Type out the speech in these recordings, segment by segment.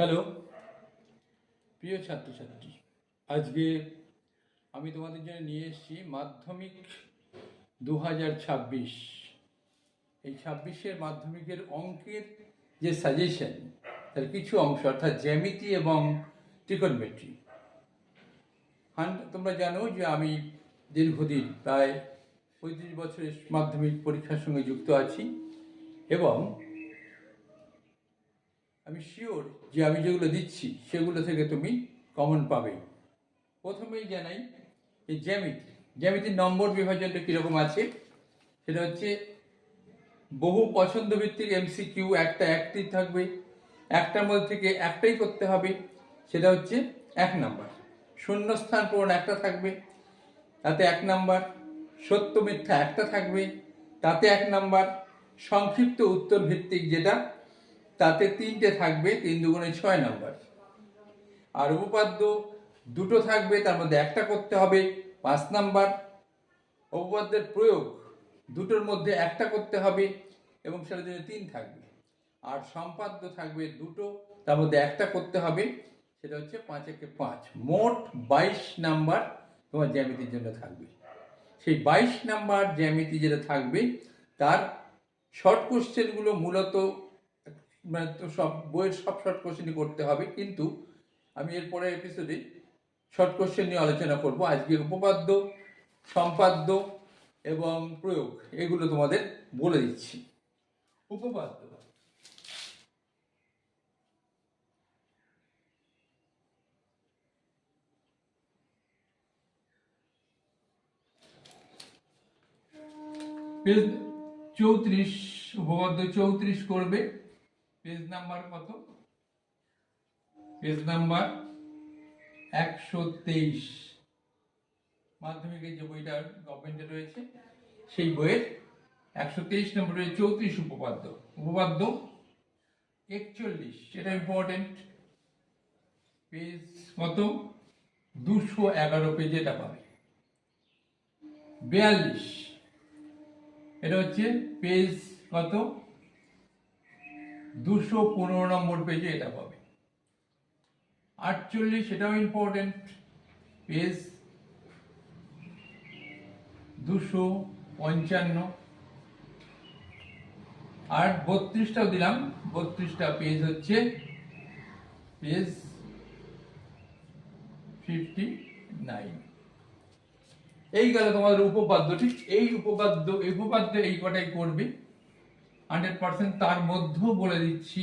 Hello. প্রিয় ছাত্রছাত্রী, আজকে আমি তোমাদের জন্য নিয়ে এসেছি মাধ্যমিক দু হাজার ছাব্বিশ। এই ছাব্বিশের মাধ্যমিকের অঙ্কের যে সাজেশন তার কিছু অংশ, অর্থাৎ জ্যামিতি এবং ত্রিকোণমেট্রি হান তোমরা জানো যে আমি দীর্ঘদিন প্রায় পঁয়ত্রিশ বছরের মাধ্যমিক পরীক্ষার সঙ্গে যুক্ত আছি এবং আমি শিওর যে আমি যেগুলো দিচ্ছি, সেগুলো থেকে তুমি কমন পাবে। প্রথমেই জানাই যে জ্যামিতি। জ্যামিতির নম্বর বিভাজনটা কীরকম আছে? সেটা হচ্ছে বহু পছন্দ ভিত্তিক এমসিকিউ একটা একটি থাকবে, একটার মধ্যে থেকে একটাই করতে হবে, সেটা হচ্ছে এক নাম্বার শূন্যস্থান পূরণ একটা থাকবে, তাতে এক নাম্বার সত্য মিথ্যা একটা থাকবে, তাতে এক নাম্বার সংক্ষিপ্ত উত্তর ভিত্তিক যেটা তাতে তিনটে থাকবে, তিন দুগুণে ছয় নাম্বার। আর উপপাদ্য দুটো থাকবে, তার মধ্যে একটা করতে হবে, পাঁচ নাম্বার। উপপাদ্যের প্রয়োগ দুটোর মধ্যে একটা করতে হবে এবং সেটার জন্য তিন থাকবে। আর সম্পাদ্য থাকবে দুটো, তার মধ্যে একটা করতে হবে, সেটা হচ্ছে পাঁচ একে পাঁচ। মোট বাইশ নাম্বার তোমার জ্যামিতির জন্য থাকবে। সেই বাইশ নাম্বার জ্যামিতি যেটা থাকবে, তার শর্ট কোশ্চেনগুলো মূলত মানে তো সব বইয়ের সব শর্ট কোশ্চেনই করতে হবে, কিন্তু আমি এর পরের এপিসোডে শর্ট কোশ্চেন নিয়ে আলোচনা করব। আজকে উপপাদ্য, সম্পাদ্য এবং প্রয়োগ, এগুলো তোমাদের বলে দিচ্ছি। উপপাদ্য। চৌত্রিশ উপপাদ্য চৌত্রিশ করবে। পেজ নাম্বার কত? পেজ নাম্বার একশো তেইশ। মাধ্যমিকের যে বইটা গভর্নমেন্টে রয়েছে, সেই বইয়ের একশো তেইশ নম্বরে চৌত্রিশ উপপাদ্য। উপপাদ্য একচল্লিশ, সেটা ইম্পর্টেন্ট পেজ কত? দুশো এগারো পেজ এটা পাবে। বিয়াল্লিশ, এটা হচ্ছে পেজ কত? দুশো পনেরো নম্বর পেজে এটা পাবে। আটচল্লিশ এটাও ইম্পর্টেন্ট পেজ দুশো পঞ্চান্ন। আর বত্রিশটাও দিলাম। বত্রিশটা পেজ হচ্ছে পেজ ফিফটি নাইন এই গেল তোমাদের উপপাদ্য, ঠিক এই উপপাদ্য উপপাদ্য এই কটাই করবে। হান্ড্রেড পার্সেন্ট তার মধ্যেও বলে দিচ্ছি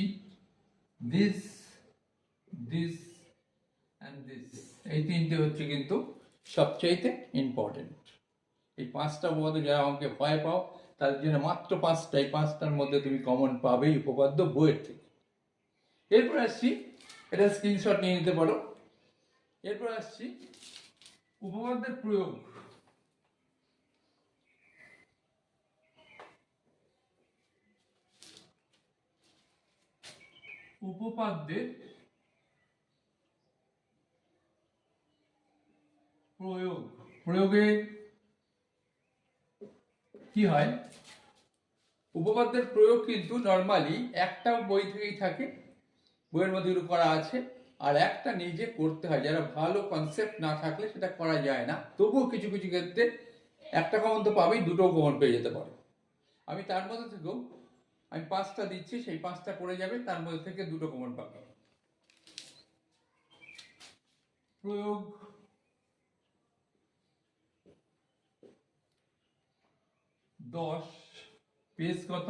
দিস দিস অ্যান্ড দিস এই তিনটে হচ্ছে কিন্তু সবচাইতে ইম্পর্টেন্ট এই পাঁচটা উপপাদ্য যারা আমাকে ভয় পাও তাদের জন্য মাত্র পাঁচটা এই পাঁচটার মধ্যে তুমি কমন পাবেই উপপাদ্য বইয়ের থেকে। এরপর আসছি, এটা স্ক্রিনশট নিয়ে নিতে পারো। এরপর আসছি, উপপাদ্যের প্রয়োগ। উপপাদ্যের প্রয়োগ। প্রয়োগে কি হয়? উপপাদ্যের প্রয়োগ কিন্তু নর্মালি একটা বই থেকেই থাকে, বইয়ের মধ্যে করা আছে, আর একটা নিজে করতে হয়। যারা ভালো কনসেপ্ট না থাকলে সেটা করা যায় না। তবুও কিছু কিছু ক্ষেত্রে একটা কমন তো পাবেই দুটো কমন পেয়ে যেতে পারো। আমি তার মধ্যে থেকেও আমি পাঁচটা দিচ্ছি, সেই পাঁচটা করে যাবে, তার মধ্যে থেকে দুটো কমন পাবে। প্রয়োগ। দশ। পেজ কত?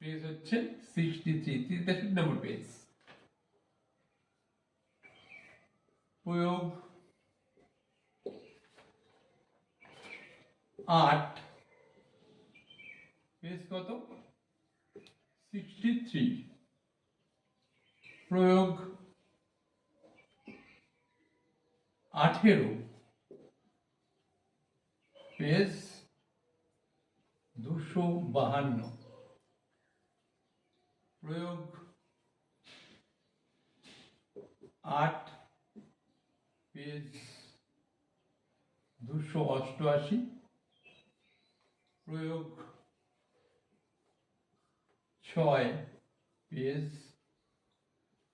পেজ হচ্ছে সিক্সটি থ্রি তেষট্টি নম্বর পেজ। প্রয়োগ। আট। পেজ কত? সিক্সটি থ্রি প্রয়োগ আঠেরো। পেজ দুশো বাহান্ন। প্রয়োগ আট। পেজ দুশো অষ্টআশি। প্রয়োগ ছয় পেজ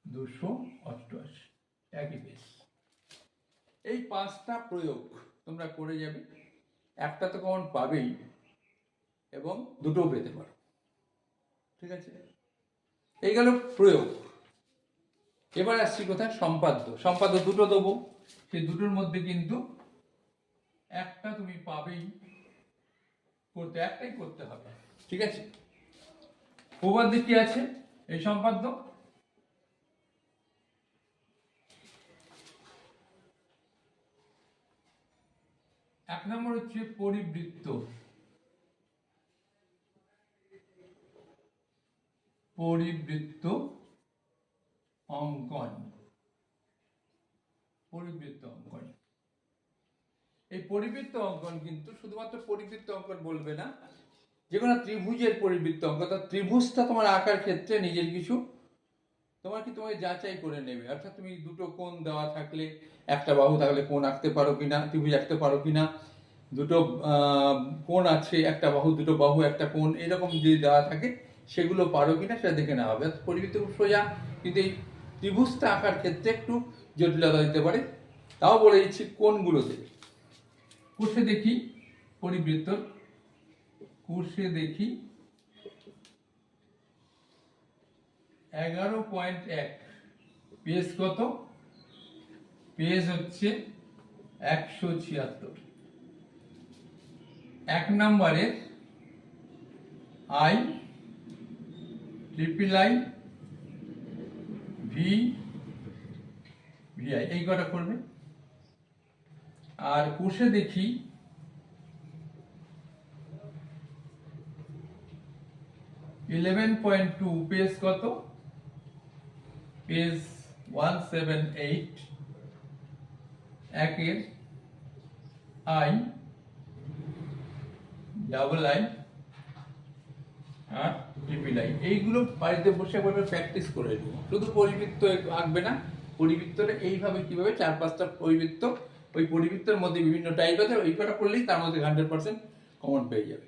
দুশো অষ্টআশি। একই পেজ। এই পাঁচটা প্রয়োগ তোমরা করে যাবে। একটা তো কমন পাবেই এবং দুটোও পেতে পারো। ঠিক আছে? এই গেল প্রয়োগ। এবার আসছি কোথায়? সম্পাদ্য। সম্পাদ্য দুটো দেবো। সেই দুটোর মধ্যে কিন্তু একটা তুমি পাবেই। করতে একটাই করতে হবে। ঠিক আছে? উপপাদ্যে কি আছে? এই সম্পাদ্য? এক নম্বর হচ্ছে পরিবৃত্ত। পরিবৃত্ত অঙ্কন। পরিবৃত্ত অঙ্কন। এই পরিবৃত্ত অঙ্কন কিন্তু শুধুমাত্র পরিবৃত্ত অঙ্কন বলবে না যে কোনো ত্রিভুজের পরিবৃত্ত অঙ্কন অর্থাৎ ত্রিভুজটা তোমার আঁকার ক্ষেত্রে নিজের কিছু তোমার কি তোমাকে যাচাই করে নেবে। অর্থাৎ তুমি দুটো কোণ দেওয়া থাকলে একটা বাহু থাকলে কোণ আঁকতে পারো কিনা ত্রিভুজ আঁকতে পারো কিনা দুটো আহ, কোণ আছে একটা বাহু দুটো বাহু একটা কোণ এরকম যদি দেওয়া থাকে সেগুলো পারো কিনা সেটা দেখে নেওয়া হবে। অর্থাৎ পরিবৃত্ত খুব সোজা কিন্তু এই ত্রিভুজটা আঁকার ক্ষেত্রে একটু জটিলতা দিতে পারে। তাও বলে দিচ্ছি কোনগুলোতে কোষে দেখি পরিবৃত্ত কোষে দেখি এগারো পয়েন্ট এক। পেজ কত? পেজ হচ্ছে একশো ছিয়াত্তর। এক নম্বরে I triple I V VI এই কটা করবে। আর কোষে দেখি ইলেভেন পয়েন্ট টু পেজ কত? পেজ ওয়ান সেভেন এইট একের আই ডাবল আই আর ট্রিপল আই এইগুলো বাড়িতে বসে একবার প্র্যাকটিস করে নেব। শুধু পরিবৃত্ত আঁকবে না, পরিবৃত্তটা এইভাবে কীভাবে চার পাঁচটা পরিবৃত্ত, ওই পরিবৃত্তের মধ্যে বিভিন্ন টাইপ আছে ওই কটা করলেই তার মধ্যে হান্ড্রেড পার্সেন্ট কমন পেয়ে যাবে।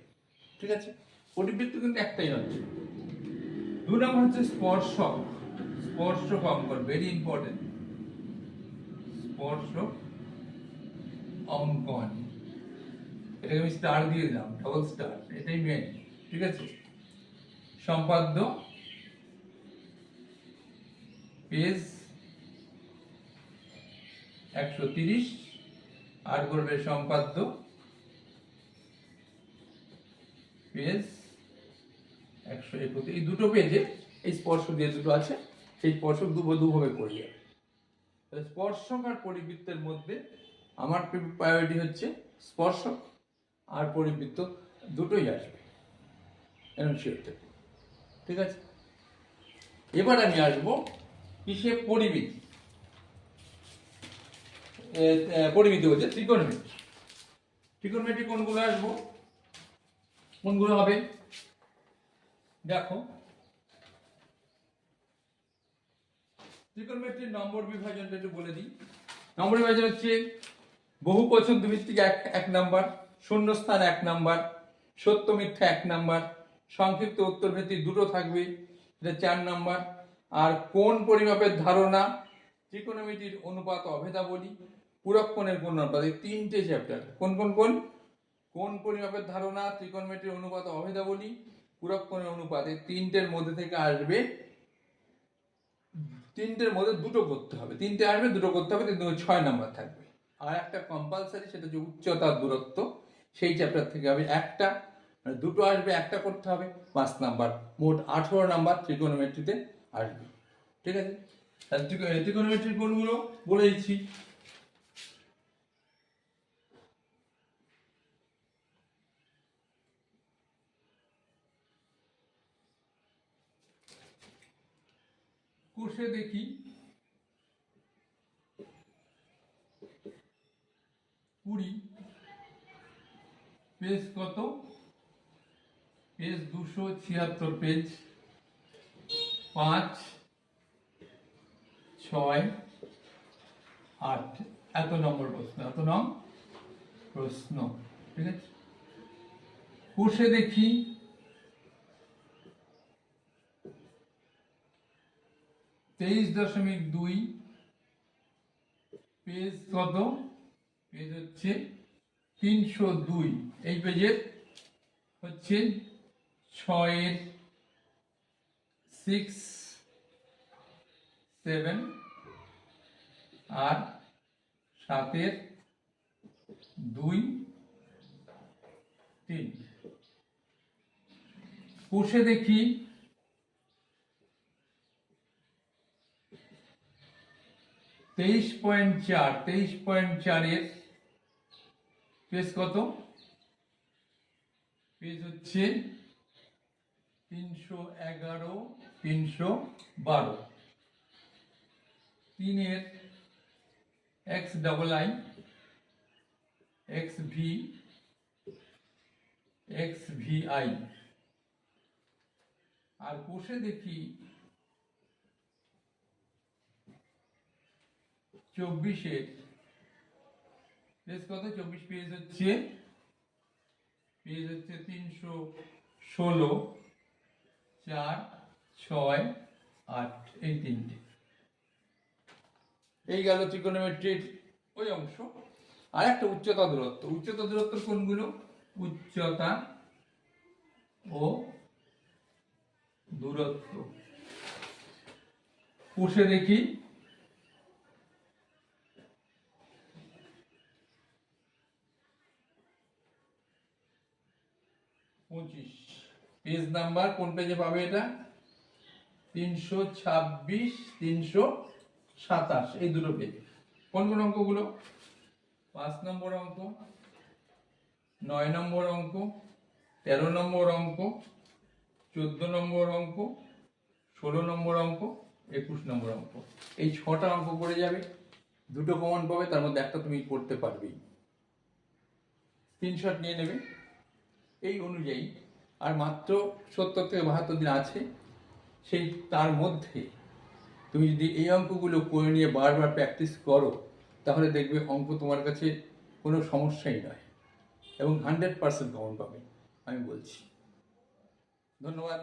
ঠিক আছে? পরিবৃত্ত কিন্তু একটাই হচ্ছে দু নম্বর হচ্ছে স্পর্শক। স্পর্শক অঙ্কন ভেরি ইম্পর্টেন্ট স্পর্শ অঙ্কন। এটাকে আমি স্টার দিয়ে দিলাম ডবল স্টার এটাই মেন ঠিক আছে? সম্পাদ্য পেজ একশো তিরিশ, আর করবে সম্পাদ্য পেজ একশো একত্রিশ এই দুটো পেজে এই স্পর্শ দিয়ে দুটো আছে সেই স্পর্শক দু দুভাবে যাবে তাহলে স্পর্শক আর পরিবৃত্তের মধ্যে আমার প্রায়োরিটি হচ্ছে স্পর্শক আর পরিবৃত্ত দুটোই আসবে। এরকম শিওর থেকে। ঠিক আছে? এবার আমি আসব কিসে এ, পরিমিতি বলছে ত্রিকোণমিতি। ত্রিকোণমিতি কোনগুলো আসব? কোনগুলো হবে? দেখো। ত্রিকোণমিতির নম্বর বিভাজনটা একটু বলে দিই, নম্বর বিভাজন হচ্ছে বহু পছন্দ দুভিত্তিক এক এক নাম্বার, শূন্যস্থান এক নাম্বার, সত্য মিথ্যা এক নাম্বার, সংক্ষিপ্ত উত্তর ভিত্তিক দুটো থাকবে, এটা চার নাম্বার। আর কোন পরিমাপের ধারণা, ত্রিকোণমিতির অনুপাত অভেদাবলী পূরক কোণের কোন অনুপাত এই তিনটে চ্যাপ্টার কোন কোন কোন? কোন পরিমাপের ধারণা, ত্রিকোণমিতির অনুপাত অভেদাবলী পূরক অনুপাত তিনটের মধ্যে থেকে আসবে, তিনটের মধ্যে দুটো করতে হবে। তিনটে আসবে, দুটো করতে হবে, কিন্তু ছয় নাম্বার থাকবে। আর একটা কম্পালসারি সেটা হচ্ছে উচ্চতার দূরত্ব। সেই চ্যাপ্টার থেকে হবে একটা মানে দুটো আসবে, একটা করতে হবে, পাঁচ নাম্বার। মোট আঠেরো নাম্বার ত্রিকোণমিতিতে আসবে। ঠিক আছে? তাহলে ত্রিকো- ত্রিকোণমিতির কোনগুলো বলে দিচ্ছি? কোষে দেখি। কুড়ি। পেজ কত? পেজ দুশো ছিয়াত্তর পেজ। পাঁচ। ছয়। আট। এত নম্বর প্রশ্ন, এত নং প্রশ্ন, ঠিক আছে? কোষে দেখি তেইশ দশমিক দুই পেজ কত? পেজ হচ্ছে তিনশো দুই। এই পেজের হচ্ছে ছয়ের সিক্স সেভেন আর সাতের দুই, তিন। কোষে দেখি তেইশ পয়েন্ট চার, তেইশ পয়েন্ট চারের পেজ কত? পেজ হচ্ছে তিনশো এগারো, তিনশো বারো। তিনের X double I X V X V I আর কোষে দেখি চব্বিশের পেজ কত চব্বিশ পেজ হচ্ছে পেজ হচ্ছে তিনশো ষোলো চার ছয় আট এই তিনটে। এই গেল ত্রিকোণমিতির ওই অংশ। আর একটা উচ্চতা দূরত্ব। উচ্চতা দূরত্ব কোনগুলো? উচ্চতা ও দূরত্ব। কোষে দেখি। পঁচিশ। পেজ নাম্বার কোন পেজে পাবে এটা? তিনশো ছাব্বিশ, তিনশো সাতাশ, এই দুটো পেজ কোন কোন অঙ্কগুলো? পাঁচ নম্বর অঙ্ক, নয় নম্বর অঙ্ক, তেরো নম্বর অঙ্ক, চোদ্দ নম্বর অঙ্ক, ষোলো নম্বর অঙ্ক, একুশ নম্বর অঙ্ক। এই ছটা অঙ্ক করে যাবে। দুটো কমন পাবে, তার মধ্যে একটা তুমি করতে পারবেই। স্ক্রিনশট নিয়ে নেবে। এই অনুযায়ী। আর মাত্র সত্তর থেকে বাহাত্তর দিন আছে, সেই তার মধ্যে তুমি যদি এই অঙ্কগুলো করে নিয়ে বারবার প্র্যাকটিস করো, তাহলে দেখবে অঙ্ক তোমার কাছে কোনো সমস্যাই নয় এবং হান্ড্রেড পার্সেন্ট কমন পাবে, আমি বলছি। ধন্যবাদ।